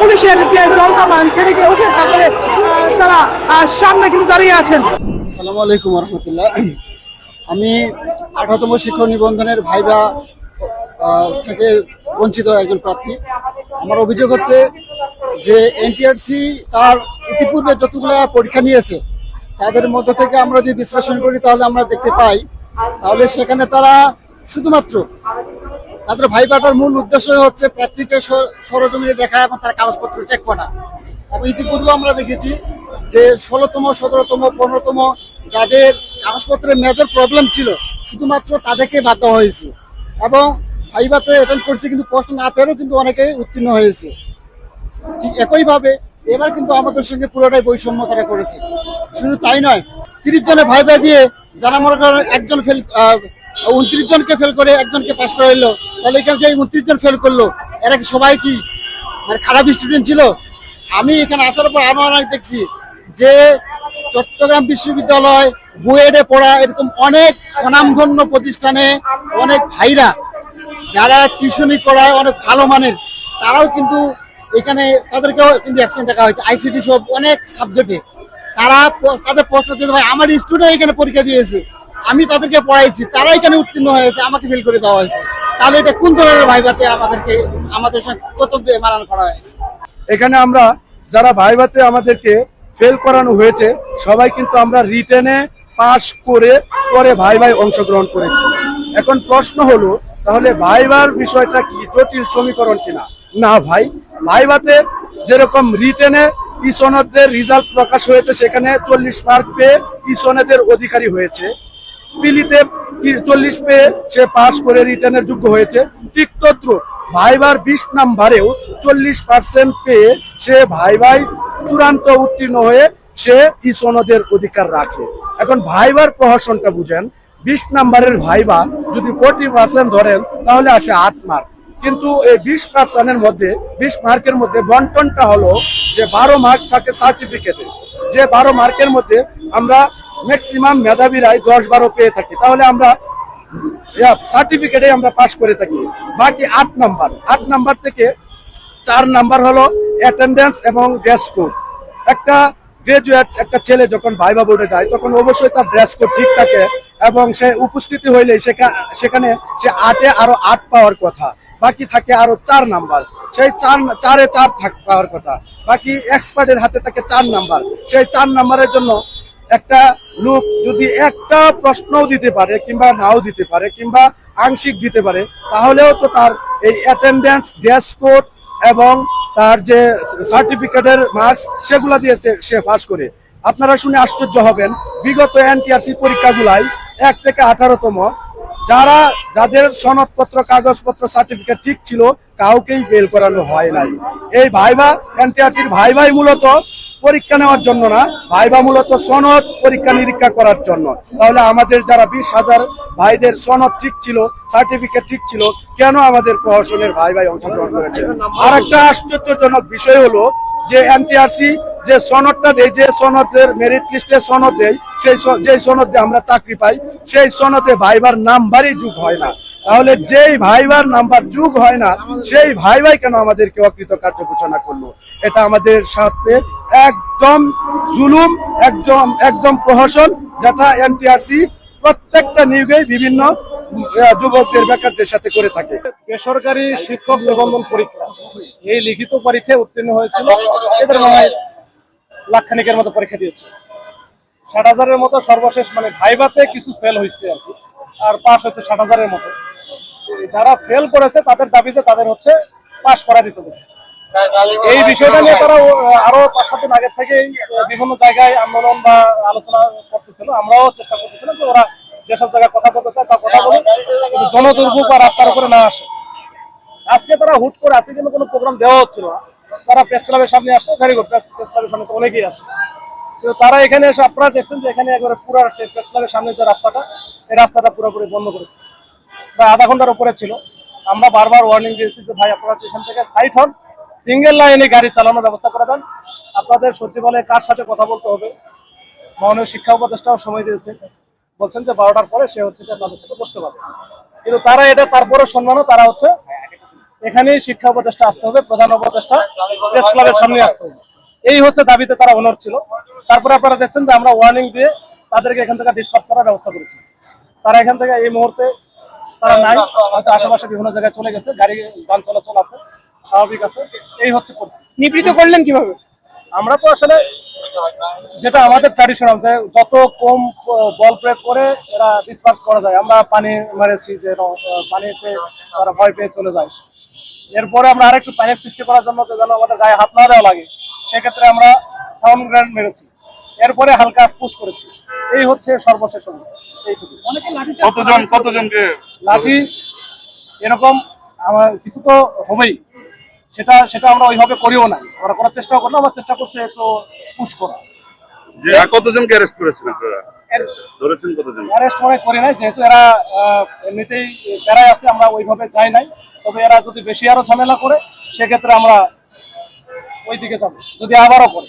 পুলিশের যে জল কামান সেদিকে উঠে তারপরে তারা সামনে কিন্তু দাঁড়িয়ে আছেন। আসসালামু আলাইকুম রহমতুল্লাহ আমি আঠারোতম শিক্ষক নিবন্ধনের ভাইবা থেকে বঞ্চিত একজন প্রার্থী। আমার অভিযোগ হচ্ছে যে এনটিআরসি তার ইতিপূর্বে যতগুলো পরীক্ষা নিয়েছে, তাদের মধ্য থেকে আমরা যদি বিশ্লেষণ করি, তাহলে আমরা দেখতে পাই। তাহলে সেখানে তারা শুধুমাত্র তাদের ভাইবাটার মূল উদ্দেশ্য হচ্ছে প্রার্থীকে সরজমিনে দেখা এবং তার কাগজপত্র চেক করা। এবং ইতিপূর্বে আমরা দেখেছি যে ষোলোতম, সতেরোতম, পনেরোতম যাদের কাগজপত্রের মেজর প্রবলেম ছিল, শুধুমাত্র তাদেরকে দেওয়া হয়েছে। এবং ভাইবাতে অ্যাটেন্ড করছে কিন্তু প্রশ্ন না পেরেও কিন্তু অনেকেই উত্তীর্ণ হয়েছে। ঠিক একইভাবে এবার কিন্তু আমাদের সঙ্গে পুরোটাই বৈষম্য তারা করেছে। শুধু তাই নয়, তিরিশ জনে ভাইবা দিয়ে যারা মনে করেন একজন ফেল উনত্রিশ জনকে ফেল করে একজনকে পাস করে এলো তাহলে এখানে যে উনত্রিশ জন ফেল করল, এরা কি সবাই কি মানে খারাপ স্টুডেন্ট ছিল? আমি এখানে আসার পর আরও অনেক দেখছি যে চট্টগ্রাম বিশ্ববিদ্যালয় বুয়েটে পড়া এরকম অনেক স্বনামধন্য প্রতিষ্ঠানে অনেক ভাইরা, যারা টিউশনি করায় অনেক ভালো মানের, তারাও কিন্তু এখানে তাদেরকেও কিন্তু অ্যাকশন দেখা হয়েছে। আইসিটি সব অনেক সাবজেক্টে তারা তাদের প্রশ্ন দিতে ভাই, আমার স্টুডেন্ট এখানে পরীক্ষা দিয়েছে। আমি তাদেরকে পড়াইছি তারা এখানে উত্তীর্ণ হয়েছে আমাকে ফেল করে দেওয়া হয়েছে। তাহলে এটা কোন ধরনের ভাইবাতে আমাদেরকে, আমাদের কত মারান করা হয়েছে? এখানে আমরা যারা ভাইভাতে আমাদেরকে ফেল করানো হয়েছে, সবাই কিন্তু আমরা রিটেনে পাশ করে পরে ভাই ভাই অংশগ্রহণ করেছি। এখন প্রশ্ন হলো, তাহলে ভাইবার বিষয়টা কি, জটিল সমীকরণ কিনা? না ভাই, ভাইভাতে যেরকম রিটেনে ইসনদের রিজাল্ট প্রকাশ হয়েছে, সেখানে চল্লিশ মার্ক পেয়ে ইসনেদের অধিকারী হয়েছে। পিলিতে চল্লিশ পেয়ে সে পাশ করে রিটার্নের যোগ্য হয়েছে। ঠিক তদ্রুপ, ভাইবার বিশ নাম্বারেও চল্লিশ পার্সেন্ট পেয়ে সে ভাই ভাই চূড়ান্ত উত্তীর্ণ হয়ে সে ইসনদের অধিকার রাখে। এখন ভাইবার প্রহসনটা বুঝেন, বিশ নাম্বারের ভাইবা যদি ফোর্টি পার্সেন্ট ধরেন, তাহলে আসে আট মার্ক। কিন্তু এই বিশ পার্সেন্টের মধ্যে, বিশ মার্কের মধ্যে বন্টনটা হলো যে বারো মার্ক থাকে সার্টিফিকেটে যে বারো মার্কের মধ্যে আমরা ম্যাক্সিমাম মেধাবীরাই দশ বারো পেয়ে থাকি। তাহলে আমরা সার্টিফিকেটে আমরা পাস করে থাকি। বাকি আট নাম্বার আট নাম্বার থেকে চার নাম্বার হলো অ্যাটেন্ডেন্স এবং ড্রেস কোড একটা গ্রাজুয়েট একটা ছেলে যখন ভাইবা বোর্ডে যায়, তখন অবশ্যই তার ড্রেস কোড ঠিক থাকে এবং সে উপস্থিতি হইলে সেখা- সেখানে সে আটে আরও আট পাওয়ার কথা। বাকি থাকে আরও চার নাম্বার সেই চার, চারে চার থাক, পাওয়ার কথা। বাকি এক্সপার্টের হাতে থাকে চার নাম্বার সেই চার নাম্বারের জন্য একটা লোক যদি একটা প্রশ্নও দিতে পারে কিংবা নাও দিতে পারে কিংবা আংশিক দিতে পারে, তাহলেও তো তার এই অ্যাটেন্ডেন্স ড্রেস কোড এবং তার যে সার্টিফিকেটের মার্কস সেগুলা দিয়ে সে পাস করে। আপনারা শুনে আশ্চর্য হবেন, বিগত এনটিআরসি পরীক্ষাগুলাই এক থেকে আঠারোতম। যারা, যাদের সনদপত্র, কাগজপত্র সার্টিফিকেট ঠিক ছিল, কাউকেই ফেল করানো হয় নাই। এই ভাইবা এনটিআরসির ভাই ভাই মূলত পরীক্ষা নেওয়ার জন্য না ভাইবা মূলত সনদ পরীক্ষা নিরীক্ষা করার জন্য। তাহলে আমাদের যারা বিশ হাজার ভাইদের সনদ ঠিক ছিল, সার্টিফিকেট ঠিক ছিল, কেন আমাদের প্রহসনের ভাই ভাই অংশগ্রহণ করেছে? আর একটা আশ্চর্যজনক বিষয় হলো যে এনটিআরসি যে সনদটা দেয়, যে সনদের মেরিট লিস্টে সনদ দেয়, সেই যেই সনদে আমরা চাকরি পাই, সেই সনদে ভাইবার নাম্বারই যুগ হয় না। তাহলে যেই ভাইবার নাম্বার যুগ হয় না, সেই ভাই ভাই কেন আমাদেরকে অকৃত কার্য ঘোষণা করল? এটা আমাদের সাথে একদম জুলুম, একদম একদম প্রহসন যেটা এনটিআরসি প্রত্যেকটা নিয়োগেই বিভিন্ন যুবকদের, বেকারদের সাথে করে থাকে। বেসরকারি শিক্ষক নিবন্ধন পরীক্ষা। এই লিখিত পরীক্ষায় উত্তীর্ণ হয়েছিল। এদের মনে হয় লাখখানিকের মতো পরীক্ষা দিয়েছে। ষাট হাজারের মতো সর্বশেষ মানে ভাইভাতে কিছু ফেল হয়েছে আর কি। আর পাস হচ্ছে ষাট হাজারের মতো। যারা ফেল করেছে, তাদের দাবি যে তাদের হচ্ছে পাস করা দিতে এই বিষয়টা নিয়ে তারা আরও পাঁচ সাত দিন আগের থেকেই বিভিন্ন জায়গায় আন্দোলন বা আলোচনা করতেছিল। আমরাও চেষ্টা করতেছিলাম যে ওরা যেসব জায়গায় কথা বলতে চায় তা কথা বলে জনদুর্ভোগ বা রাস্তার উপরে না আসে আজকে তারা হুট করে আসে কিন্তু কোনো প্রোগ্রাম দেওয়া হচ্ছিল না। তারা প্রেস ক্লাবের সামনে আসছে ভেরি গুড প্রেস ক্লাবের সামনে তো অনেকেই আসে। কিন্তু তারা এখানে এসে, আপনারা দেখছেন যে এখানে একবারে পুরো প্রেস ক্লাবের সামনে যে রাস্তাটা, এই রাস্তাটা পুরোপুরি বন্ধ করে বা আধা ঘণ্টার উপরে ছিল। আমরা বারবার ওয়ার্নিং দিয়েছি যে ভাই, আপনারা এখান থেকে সাইড হন সিঙ্গেল লাইনে গাড়ি চালানোর ব্যবস্থা করে দেন। আপনাদের সচিবালয়ে কার সাথে কথা বলতে হবে? মাননীয় শিক্ষা উপদেষ্টাও সময় দিয়েছে। বলছেন যে বারোটার পরে সে হচ্ছে আপনাদের সাথে বসতে পারবে। কিন্তু তারা এটা তারপরে সম্মানও তারা হচ্ছে এখানেই শিক্ষা উপদেষ্টা আসতে হবে, প্রধান উপদেষ্টা প্রেস ক্লাবের সামনে আসতে হবে। এই হচ্ছে দাবিতে তারা অনর ছিল। তারপরে আপনারা দেখছেন যে আমরা ওয়ার্নিং দিয়ে তাদেরকে এখান থেকে ডিসপাস করার ব্যবস্থা করেছি। তারা এখান থেকে এই মুহূর্তে তারা নাই হয়তো আশেপাশে বিভিন্ন জায়গায় চলে গেছে গাড়ি যান চলাচল আছে স্বাভাবিক আছে এই হচ্ছে পরিস্থিতি। নিবৃত করলেন কীভাবে? আমরা তো আসলে যেটা আমাদের ট্র্যাডিশনাল যে যত কম বল প্রয়োগ করে এরা ডিসপার্স করা যায়। আমরা পানি মেরেছি যে পানিতে তারা ভয় পেয়ে চলে যায়। এরপরে আমরা আরেকটু প্যানিক সৃষ্টি করার জন্য যেন আমাদের গায়ে হাত না দেওয়া লাগে সেক্ষেত্রে আমরা সাউন্ড গ্র্যান্ড মেরেছি। এরপরে হালকা পুশ করেছি। এই হচ্ছে সর্বশেষ এইটুকু অনেকে লাঠি কতজন কতজনকে লাঠি এরকম আমার কিছু তো হবেই। সেটা সেটা আমরা ওইভাবে করিও না। আমরা করার চেষ্টা করল আমার চেষ্টা করছে তো পুশ করা যে কতজনকে অ্যারেস্ট করেছেন আপনারা? ধরেছেন কতজন? অ্যারেস্ট করি নাই। যেহেতু এরা আহ, এমনিতেই প্যারায় আছে আমরা ওইভাবে যাই নাই। তবে এরা যদি বেশি আরও ঝামেলা করে সেক্ষেত্রে আমরা ওই দিকে যাব। যদি আবারও করে।